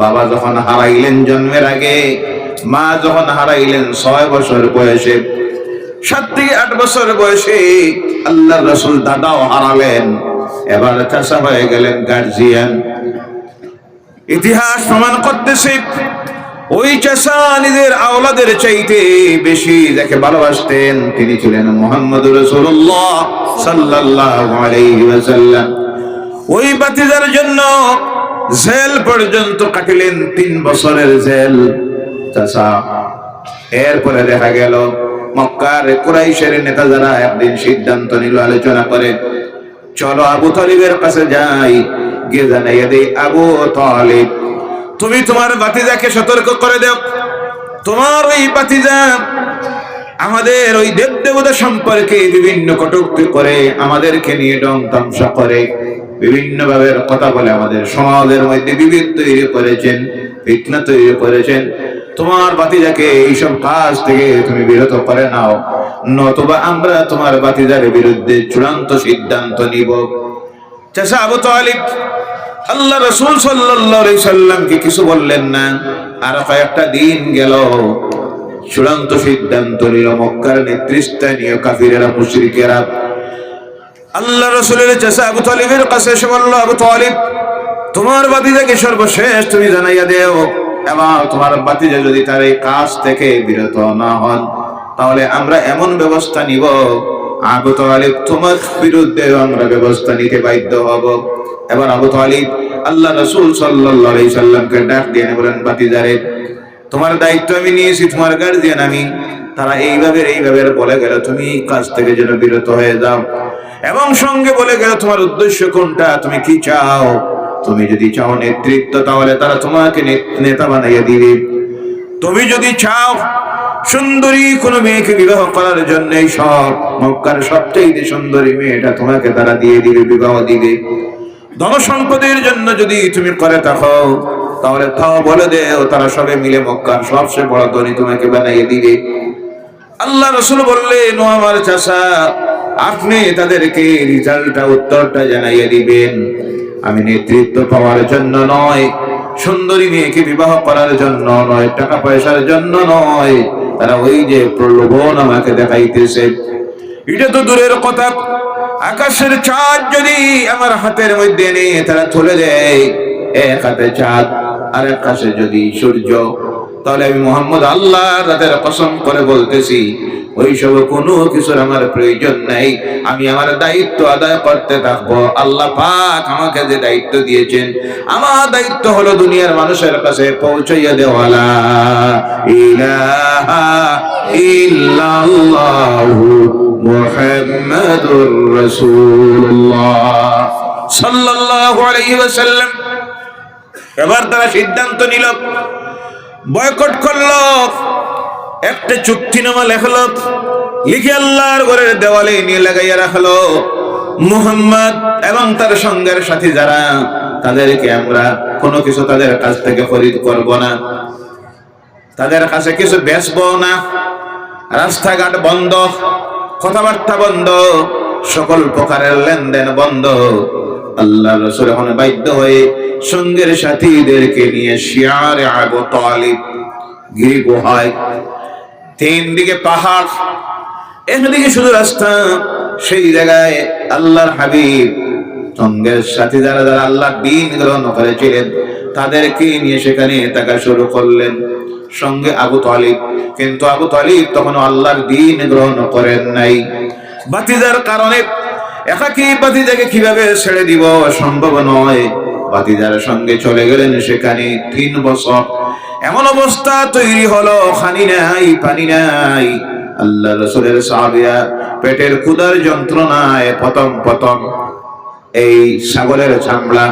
বাবা যখন হারাইলেন জন্মের আগে, মা যখন হারাইলেন ছয় বছর বয়সে, সাত থেকে আট বছর বয়সে আল্লাহ রসুল দাদাও হারালেন। এবার চাষা হয়ে গেলেন গার্জিয়ান ইতিহাস প্রমাণ করতেছে, ওই চাষা নিজের আওলাদের চাইতে বেশি যাকে ভালোবাসতেন, তিনি ছিলেন মোহাম্মদ রসুল্লাহ ওয়াসাল্লাম। ওই বাতিজার জন্য জেল পর্যন্ত কাটিলেন তিন বছরের জেল। চাষা এরপরে দেখা গেল, মক্কার কুরাইশের নেতা যারা একদিন সিদ্ধান্ত নিল, আলোচনা করে, চলো আবু তালিবের কাছে যাই, গিয়ে জানাইয়া দেই, আবু তালিব, তুমি তোমার বাতিজাকে সতর্ক করে দাও। তোমার ওই বাতিজা আমাদের ওই দেব দেবতা সম্পর্কে বিভিন্ন কটূক্তি করে আমাদেরকে নিয়ে ডং তামসা করে। বিভিন্ন ভাবে কথা বলে আমাদের সমাজের মধ্যে বিভেদ তৈরি করেছেন, ফিতনা তৈরি করেছেন। তোমার বাতিজাকে এইসব কাজ থেকে তুমি বিরত করে নাও, নতুবা আমরা তোমার বাতিজার বিরুদ্ধে চূড়ান্ত সিদ্ধান্ত নিব। চাষা আবু তালিব, আল্লাহ রসুল সাল্লাল্লাহু সাল্লামকে কিছু বললেন না, আর কয়েকটা দিন গেল। চূড়ান্ত সিদ্ধান্ত নিল মক্কার নেতৃস্থানীয় কাফিরেরা, মুশরিকেরা। আল্লাহ রসুলের চাষা আবু তালিবের কাছে এসে বলল, আবু তালিব, তোমার বাতিজাকে সর্বশেষ তুমি জানাইয়া দেও। এবং তোমার বাতিজা যদি তার এই কাজ থেকে বিরত না হন, তাহলে আমরা এমন ব্যবস্থা নিব। আবু তালিব, তোমার বিরুদ্ধে আমরা ব্যবস্থা নিতে বাধ্য হব। এবার আবু তালিব, আল্লাহ রসুল সাল্লাহ সাল্লামকে ডাক দিয়ে বলেন বাতিজারে তোমার দায়িত্ব আমি নিয়েছি, তোমার গার্জিয়ান আমি। তারা এইভাবে এইভাবে বলে গেল, তুমি এই কাজ থেকে যেন বিরত হয়ে যাও। এবং সঙ্গে বলে গেল, তোমার উদ্দেশ্য কোনটা? তুমি কি চাও? তুমি যদি চাও নেতৃত্ব, তাহলে তারা তোমাকে নেতা বানাইয়া দিবে। তুমি যদি চাও সুন্দরী কোনো মেয়েকে বিবাহ করার জন্য সব, মক্কার সবচেয়ে সুন্দরী মেয়েটা তোমাকে তারা দিয়ে দিবে, বিবাহ দিবে। ধন সম্পদের জন্য যদি তুমি করে থাকো, তাহলে তাও বলে দেও, তারা সবে মিলে মক্কার সবচেয়ে বড় ধনী তোমাকে বানাইয়ে দিবে। আল্লাহ রসুল বললেন, ও আমার চাষা আপনি তাদেরকে রিজাল্টটা, উত্তরটা জানাইয়ে দিবেন। আমি নেতৃত্ব পাওয়ার জন্য নয়, সুন্দরী মেয়েকে বিবাহ করার জন্য নয়, টাকা পয়সার জন্য নয়। তারা ওই যে প্রলোভন আমাকে দেখাইতেছে। এটা তো দূরের কথা। আকাশের চাঁদ যদি আমার হাতের মধ্যে নিয়ে তারা তুলে দেয় এক হাতে চাঁদ আর এক যদি সূর্য। তাহলে আমি মোহাম্মদ আল্লাহ তাদের কসম করে বলতেছি, ওইসব কোনো কিছুর আমার প্রয়োজন নাই। আমি আমার দায়িত্ব আদায় করতে থাকব। আল্লাহ পাক আমাকে যে দায়িত্ব দিয়েছেন, আমার দায়িত্ব হলো দুনিয়ার মানুষের কাছে পৌঁছাইয়া দেওয়ালা। এবার তারা সিদ্ধান্ত নিল বয়কট করল। একটা চুক্তিনামা লেখলো। লিখে আল্লাহর ঘরের দেওয়ালে নিয়ে লাগাইয়া রাখল। মুহাম্মদ এবং তার সঙ্গের সাথী যারা, তাদেরকে আমরা কোনো কিছু তাদের কাছ থেকে খরিদ করব না। তাদের কাছে কিছু বেচবো না। রাস্তাঘাট বন্ধ। কথাবার্তা বন্ধ। সকল প্রকারের লেনদেন বন্ধ। আল্লাহ রসুল এখন বাধ্য হয়ে সঙ্গের সাথীদেরকে নিয়ে শিয়ারে আবু তালিব গিরি গুহায়। তিন দিকে পাহাড় একদিকে শুধু রাস্তা, সেই জায়গায় আল্লাহর হাবিব সঙ্গের সাথী যারা যারা আল্লাহ দিন গ্রহণ করেছিলেন, তাদেরকে নিয়ে সেখানে থাকা শুরু করলেন। সঙ্গে আবু তালিব, কিন্তু আবু তালিব তখন আল্লাহর দিন গ্রহণ করেন নাই। বাতিদার কারণে একাকি বাতিজাকে কীভাবে ছেড়ে দিব? সম্ভব নয়। বাতিজার সঙ্গে চলে গেলেন সেখানে তিন বছর। এমন অবস্থা তৈরি হলো, খানি নাই, পানি নাই। আল্লাহ রসুলের সাহাবিয়া পেটের ক্ষুদার যন্ত্রণায় প্রথম প্রথম এই সাগরের চামড়া,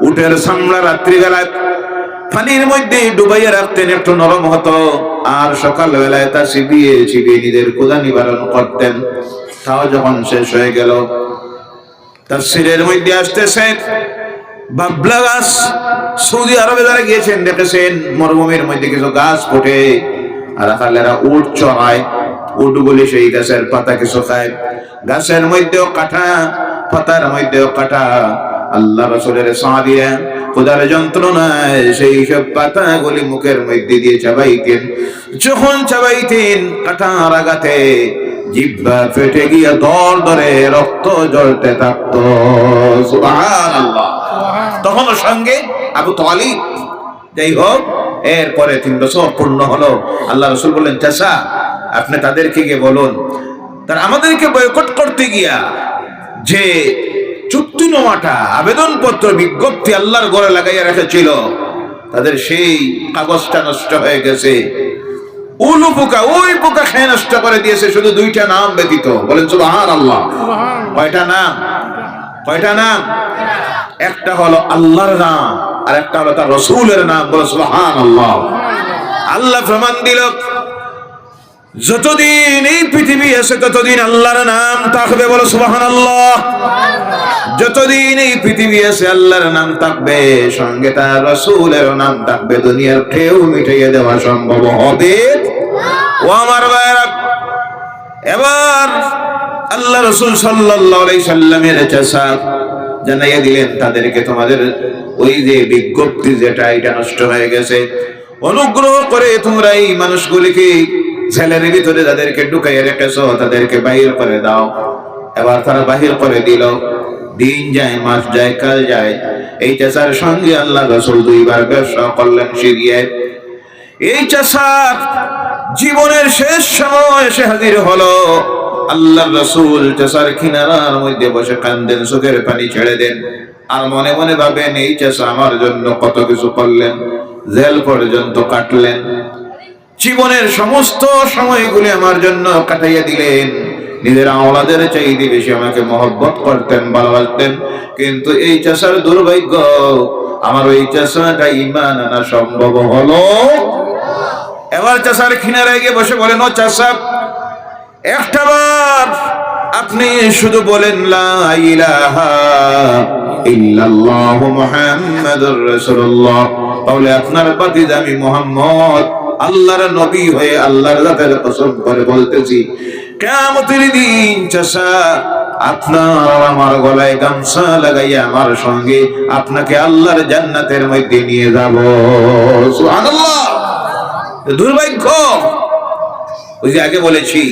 উটের চামড়া রাত্রিবেলায় পানির মধ্যে ডুবাইয়া রাখতেন, একটু নরম হতো। আর সকাল বেলায় তা চিবিয়ে চিবিয়ে নিজের ক্ষুদা নিবারণ করতেন। তাও যখন শেষ হয়ে গেল তার সিরের মধ্যে আসতেছে, বাবলা গাছ সৌদি আরবে যারা গিয়েছেন, দেখেছেন, মরুভূমির মধ্যে কিছু গাছ ফোটে, আর আকালেরা উট চড়ায়, উটগুলি সেই গাছের পাতা কিছু খায়। গাছের মধ্যেও কাটা, পাতার মধ্যেও কাটা। আল্লাহ রসুলের সাহাবিরা খোদার যন্ত্রণায় সেই সব পাতাগুলি মুখের মধ্যে দিয়ে চাবাইতেন। যখন চাবাইতেন, কাটার আগাতে জিব্বা ফেটে গিয়ে দর ধরে রক্ত জ্বলতে থাকতো। তখন সঙ্গে আবু তালিব। যাই হোক এরপরে তিন বছর পূর্ণ হলো। আল্লাহ রসুল বললেন চাষা আপনি তাদেরকে গিয়ে বলুন, তার আমাদেরকে বয়কট করতে গিয়া যে চুক্তিনামাটা আবেদনপত্র বিজ্ঞপ্তি আল্লাহর গড়ে লাগাইয়া রেখেছিল, তাদের সেই কাগজটা নষ্ট হয়ে গেছে। উলু পোকা ওই পোকা খেয়ে নষ্ট করে দিয়েছে শুধু দুইটা নাম ব্যতীত। বলেন সুবহান আল্লাহ কয়টা নাম? কয়টা নাম? একটা হলো আল্লাহর নাম আর একটা হলো তার রসুলের নাম। বলে সুবহান আল্লাহ আল্লাহ প্রমাণ দিল। যতদিন এই পৃথিবী আছে, ততদিন আল্লাহর নাম থাকবে, বলো সুবহান আল্লাহ যতদিন এই পৃথিবী আছে, আল্লাহর নাম থাকবে, সঙ্গে তার রসুলের নাম থাকবে, দুনিয়ার কেউ মিটাইয়ে দেওয়া সম্ভব হবে। ও আমার ভাইরা এবার আল্লাহ রসুল আলাইহি সাল্লামের চাচা জানাইয়া দিলেন, তাদেরকে তোমাদের ওই যে বিজ্ঞপ্তি যেটা, এটা নষ্ট হয়ে গেছে। অনুগ্রহ করে তোমরা এই মানুষগুলিকে ছেলের ভিতরে যাদেরকে ঢুকাইয়া রেখেছো, তাদেরকে বাহির করে দাও। এবার তারা বাহির করে দিল। দিন যায়, মাস যায়, কাল যায়। এই চাষার সঙ্গে আল্লাহ রসুল দুইবার ব্যবসা করলেন সিরিয়ায়। এই চাষার জীবনের শেষ সময় এসে হাজির হলো। আল্লাহ রসুল চাষার কিনারার মধ্যে বসে কান্দেন, চোখের পানি ছেড়ে দেন। আর মনে মনে ভাবেন, এই চাষা আমার জন্য কত কিছু করলেন, জেল পর্যন্ত কাটলেন। জীবনের সমস্ত সময়গুলি আমার জন্য কাটাইয়া দিলেন। নিজের আওলাদের চাইতে বেশি আমাকে মহব্বত করতেন, ভালোবাসতেন। কিন্তু এই চাষার দুর্ভাগ্য, আমার ওই চাষাটা ইমান আনা সম্ভব হলো। এবার চাষার খিনারে গিয়ে বসে বলেন, ও চাষা, একটা বার আপনি শুধু বলেন, লা তাহলে আপনার আমি মোহাম্মদ আল্লাহর নবী হয়ে আল্লাহর জাতের কসম করে বলতেছি, কিয়ামতের দিন চাষা, আপনার আমার গলায় গামছা লাগাইয়া আমার সঙ্গে আপনাকে আল্লাহর জান্নাতের মধ্যে নিয়ে যাব। সুবহানাল্লাহ। দুর্ভাগ্য, ওই যে আগে বলেছি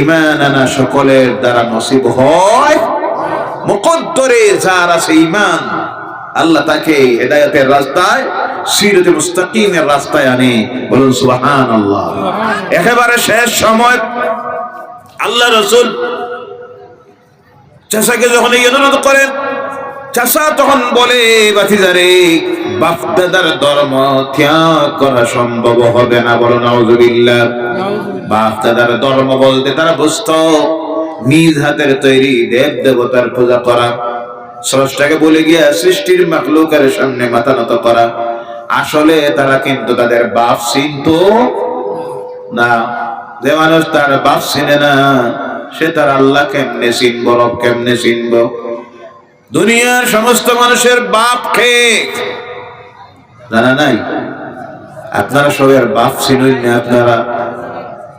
ইমান আনা সকলের দ্বারা নসিব হয়, মুকদ্দরে যার আছে ইমান আল্লাহ তাকে হেদায়তের রাস্তায় সিরতে মুস্তাকিমের রাস্তায় আনে। বলুন সুবহান আল্লাহ একেবারে শেষ সময় আল্লাহ রসুল চাষাকে যখন এই অনুরোধ করেন চাষা তখন বলে বাতিজারে বাপদাদার ধর্ম ত্যাগ করা সম্ভব হবে না। বলো নওজুবিল্লাহ বাপদাদার ধর্ম বলতে তারা বুঝত নিজ হাতের তৈরি দেব দেবতার পূজা করা। স্রষ্টাকে বলে গিয়া সৃষ্টির মাকলুকের সামনে মাথা নত করা। আসলে তারা কিন্তু তাদের বাপ চিনত না। যে মানুষ তার বাপ চিনে না, সে তার আল্লাহ কেমনে চিনব, রব কেমনে চিনব? দুনিয়ার সমস্ত মানুষের বাপ কে? জানা নাই? আপনারা সবার বাপ চিনুন না আপনারা?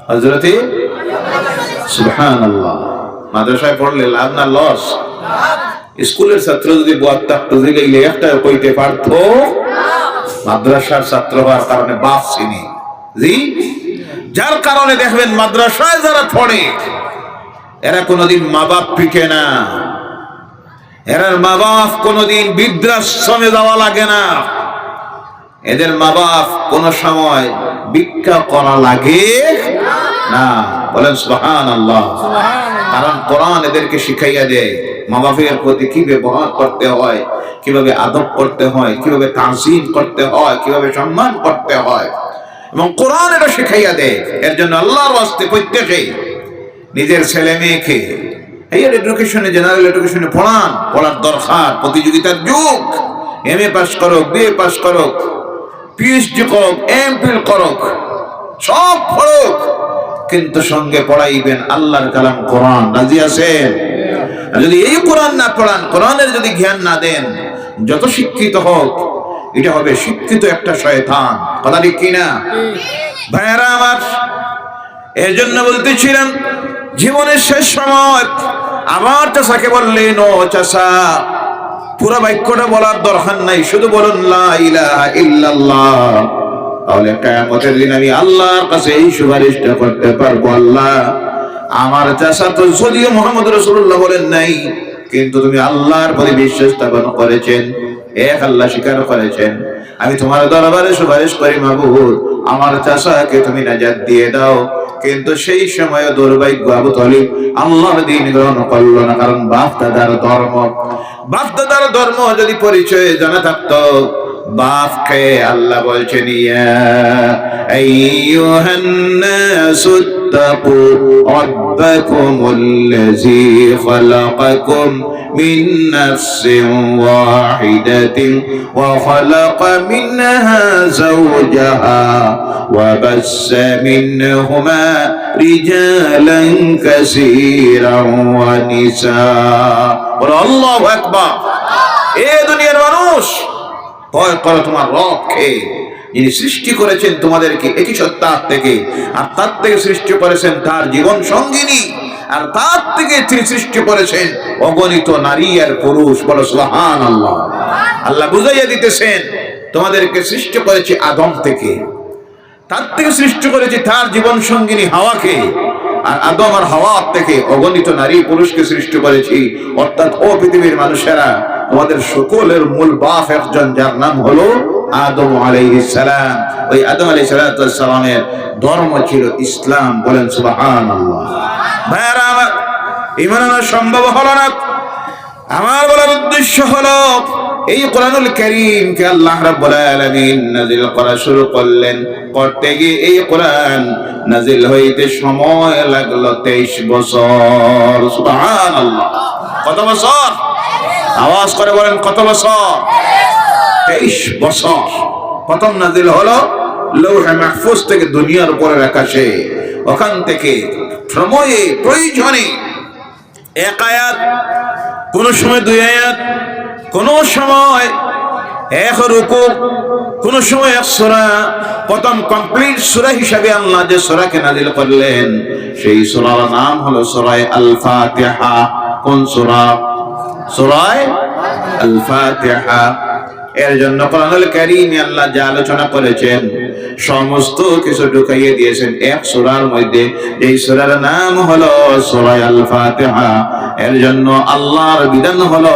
হজরতে সুবহান আল্লাহ মাদ্রাসায় পড়লে লাভ না লস? স্কুলের ছাত্র যদি কইতে পারতো? মাদ্রাসার ছাত্র হওয়ার কারণে বাপ চিনি। জি? যার কারণে দেখবেন মাদ্রাসায় যারা পড়ে, এরা কোনোদিন মা বাপ পিকে না। এরার মা বাপ কোনোদিন বৃদ্ধাশ্রমে যাওয়া লাগে না। এদের মা বাপ কোন সময় ভিক্ষা করা লাগে না। বলেন সুবহান আল্লাহ কারণ কোরআন এদেরকে শিখাইয়া দেয়। মা বাপের প্রতি কি ব্যবহার করতে হয়, কীভাবে আদব করতে হয়, কীভাবে তাজিম করতে হয়, কীভাবে সম্মান করতে হয়। এবং কোরআন এটা শিখাইয়া দেয়। এর জন্য আল্লাহর ওয়াস্তে প্রত্যেকে নিজের ছেলে মেয়েকে হাইয়ার এডুকেশনে জেনারেল এডুকেশনে পড়ান। পড়ার দরকার, প্রতিযোগিতার যুগ। এম এ পাস করুক বি এ পাস করুক পিএইচডি করুক এম ফিল করুক, সব পড়ুক। কিন্তু সঙ্গে পড়াইবেন আল্লাহর কালাম কোরআন। রাজি আছেন? যদি এই কোরআন না পড়ান, কোরআনের যদি জ্ঞান না দেন, যত শিক্ষিত হোক, এটা হবে শিক্ষিত একটা শয়তান। কথা ঠিক কিনা ভাইয়ারা আমার এর জন্য বলতেছিলাম, জীবনের শেষ সময় আবার চাষাকে বললেন ও চাষা পুরো বাক্যটা বলার দরকার নাই, শুধু বলুন, লা ইলাহা ইল্লাল্লাহ। তাহলে কিয়ামতের দিন আমি আল্লাহর কাছে এই সুপারিশটা করতে পারব, আল্লাহ। আমার চাষা তো যদিও মোহাম্মদ রসুল্লাহ বলেন, নাই, কিন্তু তুমি আল্লাহর প্রতি বিশ্বাস স্থাপন করেছেন, এক আল্লাহ স্বীকার করেছেন। আমি তোমার দরবারে সুপারিশ করি, মাবুদ, আমার চাষাকে তুমি নাজাত দিয়ে দাও। কিন্তু সেই সময় দুর্ভাগ্য আবু তলিব আল্লাহর দিন গ্রহণ করল না, কারণ বাপ দাদার ধর্ম বাপ দাদার ধর্ম যদি পরিচয় জানা থাকতো বাপকে আল্লাহ বলছেন ইয়া আইয়ুহান নাসু اتقوا ربكم الذي خلقكم من نفس واحدة وخلق منها زوجها وبس منهما رجالا كثيرا ونساء বলো আল্লাহু আকবার এ দুনিয়ার মানুষ ভয় করো তোমার রবকে। যিনি সৃষ্টি করেছেন তোমাদেরকে একই সত্তার থেকে। আর তার থেকে সৃষ্টি করেছেন তার জীবন সঙ্গিনী। আর তার থেকে তিনি সৃষ্টি করেছেন অগণিত নারী আর পুরুষ। বলো সুবহান আল্লাহ আল্লাহ বুঝাইয়া দিতেছেন, তোমাদেরকে সৃষ্টি করেছে আদম থেকে। তার থেকে সৃষ্টি করেছে তার জীবন সঙ্গিনী হাওয়াকে। আর আদম আর হাওয়ার থেকে অগণিত নারী পুরুষকে সৃষ্টি করেছি। অর্থাৎ ও পৃথিবীর মানুষেরা তোমাদের সকলের মূল বাপ একজন, যার নাম হলো আদম আলাইহিস সালাম। ওই আদম আলাইহিস সালামের ধর্ম ছিল ইসলাম। বলেন, সুবহানাল্লাহ। ভাইরা আমার ইমান আনা সম্ভব হলো না। আমার বলার উদ্দেশ্য হলো, এই কোরআনুল করিমকে আল্লাহ রাব্বুল আলামিন নাজিল করা শুরু করলেন। করতে গিয়ে এই কোরআন নাজিল হইতে সময় লাগল 23 বছর। সুবহানাল্লাহ। কত বছর? আওয়াজ করে বলেন, কত বছর? 23 বছর। প্রথম নাজিল হলো লৌহে মাহফুজ থেকে দুনিয়ার উপরের আকাশে ওখান থেকে সময়ে প্রয়োজনে। এক আয়াত, কোন সময় দুই আয়াত, কোন সময় এক রুকু, কোন সময় এক সোরা। প্রথম কমপ্লিট সোরা হিসাবে আল্লাহ যে সোরাকে নাজিল করলেন, সেই সোরার নাম হলো সোরায় আল ফাতিহা কোন সোরা? সোরায় আল এর জন্য কোরআনুল কারীমে আল্লাহ যা আলোচনা করেছেন, সমস্ত কিছু ঢুকাইয়ে দিয়েছেন এক সূরার মধ্যে। এই সূরার নাম হলো সূরা আল ফাতিহা এর জন্য আল্লাহর বিধান হলো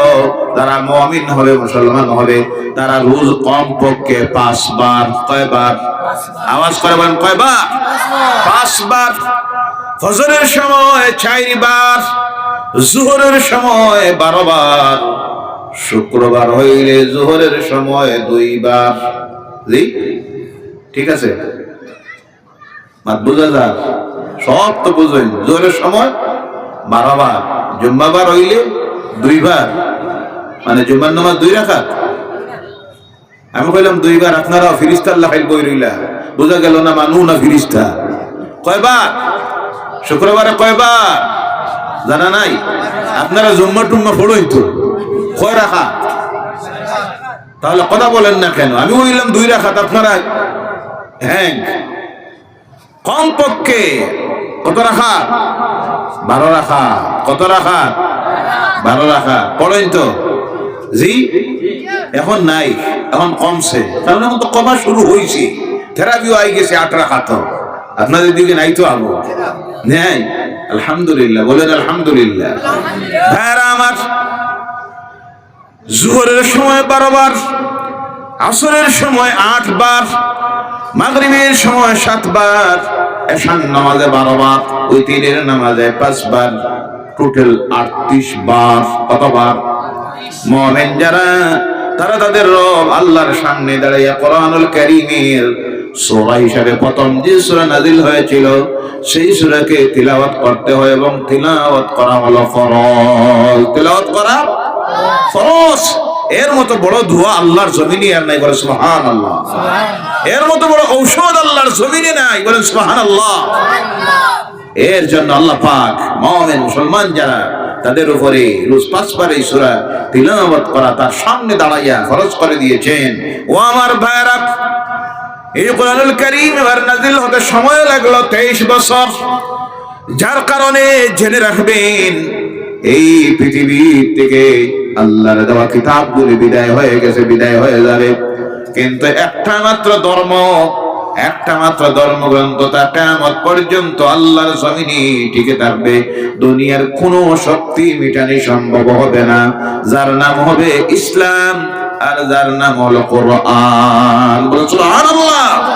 তারা মুমিন হবে, মুসলমান হবে। তারা রোজ কম পক্ষে পাঁচবার, কয়বার? আওয়াজ করে বলেন, কয়বার? পাঁচবার। ফজরের সময় চারবার। জোহরের সময় বারো বার শুক্রবার হইলে জোহরের সময় দুইবার। ঠিক আছে? বুঝা যা সব তো বুঝবেন জোহরের সময় বারো বার জুম্মাবার হইলে দুইবার। মানে জুম্মার নামাজ দুই রাখাত আমি কইলাম দুইবার। আপনারা ফিরিস্তার লাখাইল বই রইলা। বোঝা গেল না মানু না ফিরিস্তা? কয়বার? শুক্রবারে কয়বার? জানা নাই? আপনারা জুম্মা টুম্মা পড়ই তো। কয় রাখা? তাহলে কথা বলেন না কেন? আমি বললাম দুই রাখাত, আপনারা হ্যাঁ। কম পক্ষে কত রাখা? বারো রাখা। কত রাখা? বারো রাখা। পড়েন তো। জি? এখন নাই। এখন কমছে। কারণ এখন তো কমা শুরু হয়েছে থেরাপিও আই গেছে আট রাখা তো আপনাদের দিকে নাই তো আলো নেই? আলহামদুলিল্লাহ, বলেন আলহামদুলিল্লাহ। আমার, জোহরের সময় বারো বার আসরের সময় আট বার মাগরিবের সময় সাতবার এশান নামাজে বারো বার ওই তিনের নামাজে পাঁচবার, টোটাল আটত্রিশ বার কতবার? মোমেন যারা, তারা তাদের রব আল্লাহর সামনে দাঁড়াইয়া কোরআনুল কারীমের সূরা হিসাবে প্রথম যে সূরা নাজিল হয়েছিল সেই সূরাকে তিলাওয়াত করতে হয় এবং তিলাওয়াত করা হলো ফরজ। তিলাওয়াত করা ফরজ। এর মতো বড় ধোয়া আল্লাহর জমিনে আর নাই বলে সুবহানাল্লাহ। এর মতো বড় ঔষধ আল্লাহর জমিনে নাই বলেন সুবহানাল্লাহ। এর জন্য আল্লাহ পাক মুমিন মুসলমান যারা তাদের উপরে রোজ পাঁচবার এই সূরা তিলাওয়াত করা তার সামনে দাঁড়াইয়া ফরজ করে দিয়েছেন। ও আমার ভাইরা এই কোরআনুল কারীম এবার নাজিল হতে সময় লাগল 23 বছর। যার কারণে জেনে রাখবেন, এই পৃথিবীর থেকে আল্লাহর দেওয়া কিতাবগুলি বিদায় হয়ে গেছে, বিদায় হয়ে যাবে। কিন্তু একটা মাত্র ধর্ম, একটা মাত্র ধর্মগ্রন্থ, তা কেমত পর্যন্ত আল্লাহর জমিনে টিকে থাকবে। দুনিয়ার কোনো শক্তি মিটানি সম্ভব হবে না। যার নাম হবে ইসলাম। আর যার নাম হলো কোরআন। বলো সুবহানাল্লাহ।